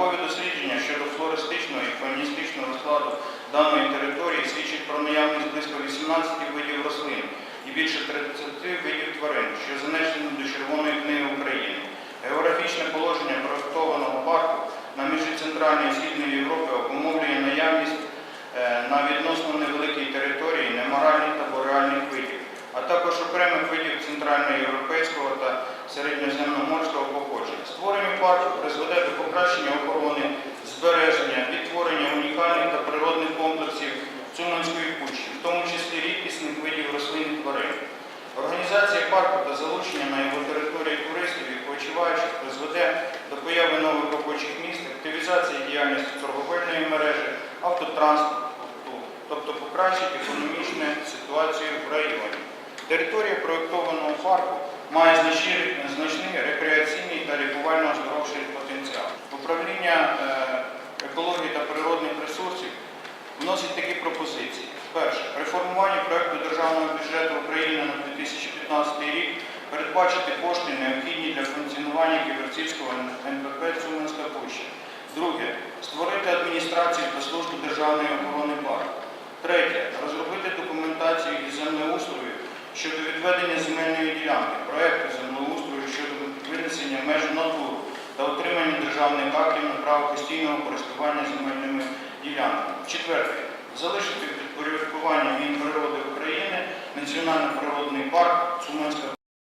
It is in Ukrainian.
Наукові дослідження щодо флористичного і фауністичного розкладу даної території свідчать про наявність близько 18 видів рослин і більше 30 видів тварин, що занесені до Червоної книги України. Географічне положення проєктованого парку на межі Центральної і Східної Європи обумовлює наявність е, на відносно невеликій території неморальних та бореальних видів, а також окремих видів центральноєвропейського та середньоземноморського походження. Створення парку призведе до покращення охорони, збереження, відтворення унікальних та природних комплексів Цуманської пущі, в тому числі рідкісних видів рослин і тварин. Організація парку та залучення на його території туристів і відпочиваючих призведе до появи нових робочих місць, активізації діяльності торговельної мережі, автотранспорту, тобто покращить економічну ситуацію в районі. Територія проєктованого парку має значний, рекреаційний та лікувально-оздоровчий потенціал. Управління е, екології та природних ресурсів вносить такі пропозиції. Перше, при формуванні проекту державного бюджету України на 2015 рік передбачити кошти, необхідні для функціонування Ківерцівського НПП Цуманська Пуща. Друге, створити адміністрацію та службу державної охорони парку. Третє, розробити документацію із землеустрою щодо відведення земельної ділянки, проекту землеустрою щодо винесення меж натуру та отримання державних актів на право постійного користування земельними ділянками. Четверте, залишити в підпорядкуванні Мінприроди України Національно-природний парк Цуманська